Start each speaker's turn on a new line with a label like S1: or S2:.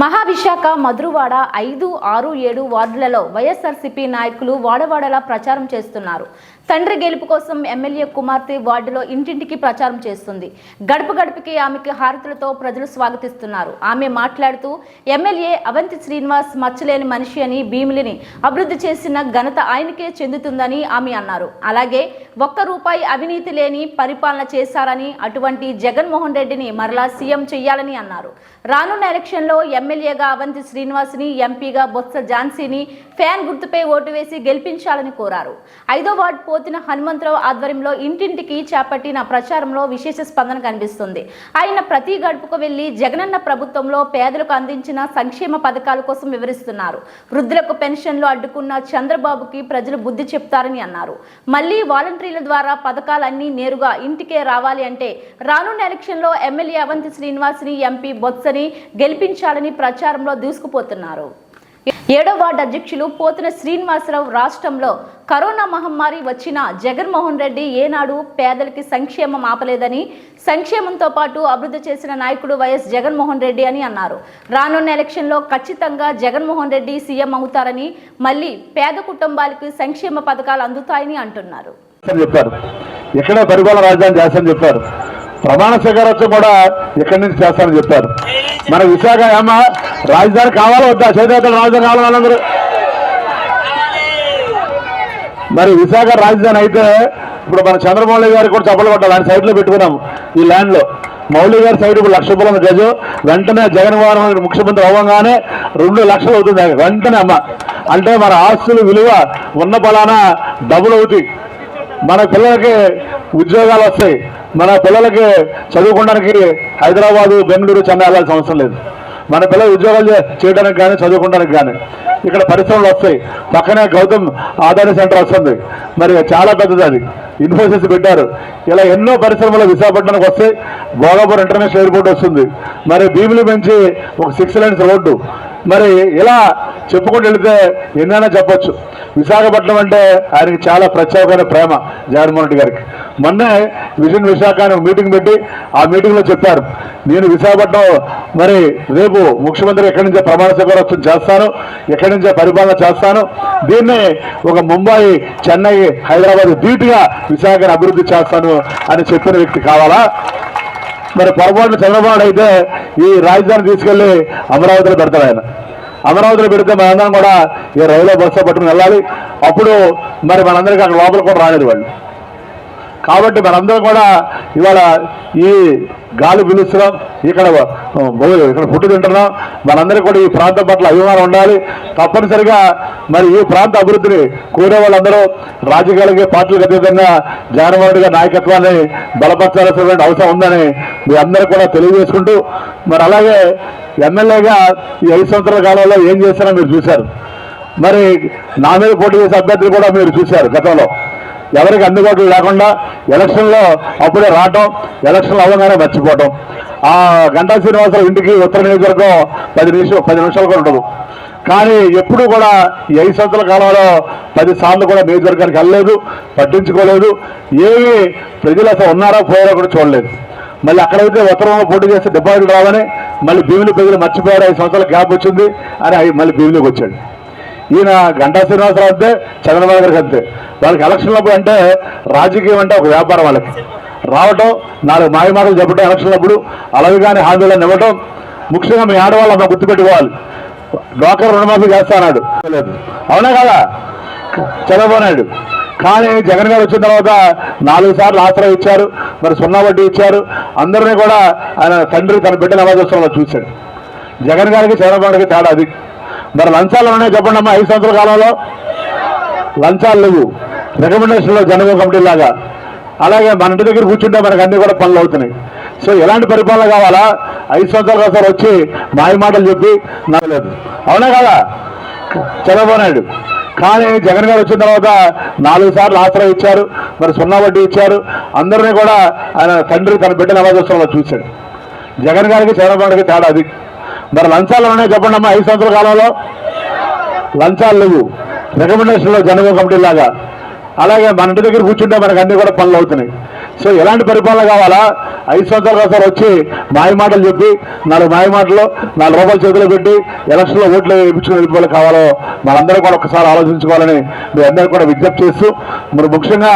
S1: మహావిశాఖ మధురవాడ ఐదు ఆరు ఏడు వార్డులలో వైఎస్ఆర్సీపీ నాయకులు వాడవాడలా ప్రచారం చేస్తున్నారు. తండ్రి గెలుపు కోసం ఎమ్మెల్యే కుమార్తె వార్డులో ఇంటింటికి ప్రచారం చేస్తుంది. గడప గడపకి ఆమెకి హారతులతో ప్రజలు స్వాగతిస్తున్నారు. ఆమె మాట్లాడుతూ ఎమ్మెల్యే అవంతి శ్రీనివాస్ మచ్చలేని మనిషి అని భీమిలిని అభివృద్ధి చేసిన ఘనత ఆయనకే చెందుతుందని ఆమె అన్నారు. అలాగే ఒక్క రూపాయి అవినీతి లేని పరిపాలన చేశారని అటువంటి జగన్మోహన్ రెడ్డిని మరలా సీఎం చేయాలని అన్నారు. రానున్న ఎలక్షన్లో ఎమ్మెల్యేగా అవంతి శ్రీనివాస్ని ఎంపీగా బొత్స ఝాన్సీని ఫ్యాన్ గుర్తుపై ఓటు వేసి గెలిపించాలని కోరారు. ఐదో వార్డు పోతిన హనుమంతరావు ఆధ్వర్యంలో ఇంటింటికి చేపట్టిన ప్రచారంలో విశేష స్పందన కనిపిస్తుంది. ఆయన ప్రతి గడుపుకు వెళ్ళి జగనన్న ప్రభుత్వంలో పేదలకు అందించిన సంక్షేమ పథకాల కోసం వివరిస్తున్నారు. వృద్ధులకు పెన్షన్లు అడ్డుకున్న చంద్రబాబుకి ప్రజలు బుద్ధి చెప్తారని అన్నారు. మళ్ళీ వాలంటీర్ల ద్వారా పథకాలన్నీ నేరుగా ఇంటికే రావాలి అంటే రానున్న ఎలక్షన్లో ఎమ్మెల్యే అవంతి శ్రీనివాస్ని ఎంపీ బొత్సని గెలిపించాలని ప్రచారంలో దూసుకుపోతున్నారు. ఏడో వార్డు అధ్యక్షులు పోతున శ్రీనివాసరావు రాష్ట్రంలో కరోనా మహమ్మారి వచ్చిన జగన్మోహన్ రెడ్డి ఏనాడు పేదలకి సంక్షేమం ఆపలేదని సంక్షేమంతో పాటు అభివృద్ధి చేసిన నాయకుడు వైఎస్ జగన్మోహన్ రెడ్డి అని అన్నారు. రానున్న ఎలక్షన్లో ఖచ్చితంగా జగన్మోహన్ రెడ్డి సీఎం అవుతారని మళ్ళీ పేద కుటుంబాలకు సంక్షేమ పథకాలు అందుతాయని అంటున్నారు.
S2: చెప్పారు. ఎక్కడే పరిపాలన రాజధాని చేస్తానని చెప్పారు. ప్రమాణ స్వీకారోత్సవం కూడా ఇక్కడి నుంచి చేస్తానని చెప్పారు. మన విశాఖ అమ్మ రాజధాని కావాలా వద్దా? చేతులు రాజధాని కావాలా వాళ్ళందరూ? మరి విశాఖ రాజధాని అయితే ఇప్పుడు మన చంద్రమౌళి గారికి కూడా చెప్పలు కొట్టాలి. ఆయన సైట్లో పెట్టుకున్నాం ఈ ల్యాండ్లో. మౌళి గారి సైడ్ ఇప్పుడు లక్ష పొలం గజు. వెంటనే జగన్మోహన్ రెడ్డి ముఖ్యమంత్రి అవ్వగానే రెండు లక్షలు అవుతుంది. వెంటనే అమ్మ. అంటే మన ఆస్తుల విలువ ఉన్న బలాన డబుల్ అవుతాయి. మన పిల్లలకి ఉద్యోగాలు వస్తాయి. మన పిల్లలకి చదువుకోవడానికి హైదరాబాదు బెంగళూరు చెన్నై వెళ్ళాల్సిన అవసరం లేదు. మన పిల్లలు ఉద్యోగాలు చేయడానికి కానీ చదువుకోవడానికి కానీ. ఇక్కడ పరిశ్రమలు వస్తాయి. పక్కనే గౌతమ్ ఆదాయ సెంటర్ వస్తుంది. మరి చాలా పెద్దది అది. ఇన్ఫోసిస్ పెట్టారు. ఇలా ఎన్నో పరిశ్రమలు విశాఖపట్నానికి వస్తాయి. భోగాపూర్ ఇంటర్నేషనల్ ఎయిర్పోర్ట్ వస్తుంది. మరి భీములు పెంచి ఒక సిక్స్ లైన్స్ రోడ్డు. మరి ఇలా చెప్పుకుంటూ వెళితే ఎన్నైనా చెప్పొచ్చు. విశాఖపట్నం అంటే ఆయనకి చాలా ప్రత్యేకమైన ప్రేమ జగన్మోహన్ రెడ్డి గారికి. మొన్నే విజన్ విశాఖ అని ఒక మీటింగ్ పెట్టి ఆ మీటింగ్లో చెప్పారు. నేను విశాఖపట్నం మరి రేపు ముఖ్యమంత్రి ఎక్కడి నుంచో ప్రమాణ స్వీకారోత్సవం చేస్తాను ఎక్కడి నుంచో పరిపాలన చేస్తాను దీన్ని ఒక ముంబై చెన్నై హైదరాబాద్ ధీటుగా విశాఖను అభివృద్ధి చేస్తాను అని చెప్పిన వ్యక్తి కావాలా? మరి పొరపాటున చంద్రబాబు అయితే ఈ రాజధాని తీసుకెళ్ళి అమరావతిలో పెడతాడు ఆయన. అమరావతిలో పెడితే మనందరం కూడా ఈ రైల్లో బస్సు పట్టుకుని వెళ్ళాలి. అప్పుడు మరి మనందరికీ అక్కడ లోపల కూడా రాలేదు వాళ్ళు. కాబట్టి మనందరం కూడా ఇవాళ ఈ గాలి పిలుస్తున్నాం. ఇక్కడ ఇక్కడ ఫుడ్ తింటున్నాం. మనందరికీ కూడా ఈ ప్రాంతం పట్ల అభిమానం ఉండాలి. తప్పనిసరిగా మరి ఈ ప్రాంత అభివృద్ధిని కోరే వాళ్ళందరూ రాజకీయాలకి పార్టీలకు అతీతంగా జగన్మోహన్ గారి నాయకత్వాన్ని బలపరచాల్సినటువంటి అవసరం ఉందని మీ అందరూ కూడా తెలియజేసుకుంటూ మరి అలాగే ఎమ్మెల్యేగా ఈ ఐదు సంవత్సరాల కాలంలో ఏం చేశారో మీరు చూశారు. మరి నా మీద పోటీ చేసే అభ్యర్థులు కూడా మీరు చూశారు గతంలో. ఎవరికి అందుబాటులో లేకుండా ఎలక్షన్లో అప్పుడే రావటం ఎలక్షన్లు అవ్వగానే మర్చిపోవటం. ఆ గంటా శ్రీనివాసరావు ఇంటికి ఉత్తర నియోజకవర్గం పది నిమిషం పది నిమిషాలు కూడా ఉండదు. కానీ ఎప్పుడూ కూడా ఈ ఐదు సంవత్సరాల కాలంలో పది సార్లు కూడా నియోజకవర్గానికి వెళ్ళలేదు పట్టించుకోలేదు ఏమి ప్రజలు అసలు ఉన్నారా పోయారో కూడా చూడలేదు. మళ్ళీ అక్కడైతే ఉత్తరంలో పోటీ చేస్తే డిపాజిట్ రావని మళ్ళీ భీములు ప్రజలు మర్చిపోయారు ఐదు సంవత్సరాల గ్యాప్ వచ్చింది అని మళ్ళీ భీములకు వచ్చాడు. ఈయన గంటా శ్రీనివాసరావు అంతే చంద్రబాబు గారికి అంతే. వాళ్ళకి ఎలక్షన్లప్పుడు అంటే రాజకీయం అంటే ఒక వ్యాపారం వాళ్ళకి. రావటం నాలుగు మాయ మాటలు చెప్పడం ఎలక్షన్లప్పుడు అలాగే కానీ హామీలను ఇవ్వటం ముఖ్యంగా మీ ఆడవాళ్ళు అమ్మ గుర్తుపెట్టుకోవాలి. డ్వాకర్ రుణమాఫీ చేస్తా అన్నాడు లేదు అవునా కదా? చంద్రబాబు నాయుడు. కానీ జగన్ గారు వచ్చిన తర్వాత నాలుగు సార్లు ఆసరా ఇచ్చారు మరి సున్నా వడ్డీ ఇచ్చారు. అందరినీ కూడా ఆయన తండ్రి తన బిడ్డను ఎలా చూస్తారో చూశాడు. జగన్ గారికి చంద్రబాబు గారికి తేడా అది. మరి లంచాలు ఉన్నాయి చెప్పండి అమ్మా ఐదు సంవత్సరాల కాలంలో? లంచాలు లేవు. రికమెండేషన్లో జనగం కమిటీ లాగా. అలాగే మన ఇంటి దగ్గర కూర్చుంటే మనకు అన్ని కూడా పనులు అవుతున్నాయి. సో ఎలాంటి పరిపాలన కావాలా? ఐదు సంవత్సరాల ఒకసారి వచ్చి మాయ మాటలు చెప్పి నవ్వలేదు అవునా కదా? చంద్రబాబు నాయుడు. కానీ జగన్ గారు వచ్చిన తర్వాత నాలుగు సార్లు ఆసరా ఇచ్చారు మరి సున్నా వడ్డీ ఇచ్చారు. అందరినీ కూడా ఆయన తండ్రి తన బిడ్డను ఎలా చూస్తారో చూశాడు. జగన్ గారికి చంద్రబాబు నాయుడుకి తేడా అది. మరి లంచాలు ఉన్నాయి చెప్పండి అమ్మా ఐదు సంవత్సరాల కాలంలో. లంచాలు లేవు. రికమెండేషన్లో జనగం కమిటీ లాగా. అలాగే మన ఇంటి దగ్గర కూర్చుంటే మనకు అన్ని కూడా పనులు అవుతున్నాయి. సో ఎలాంటి పరిపాలన కావాలా? ఐదు సంవత్సరాల ఒకసారి వచ్చి మాయ మాటలు చెప్పి నాలుగు మాయ మాటలు నాలుగు రూపాయలు చేతిలో పెట్టి ఎలక్షన్లో ఓట్లు వేయించుకుని వెళ్ళిపోవాలి కావాలో మనందరూ కూడా ఒకసారి ఆలోచించుకోవాలని మీ అందరూ కూడా విజ్ఞప్తి చేస్తూ మరి ముఖ్యంగా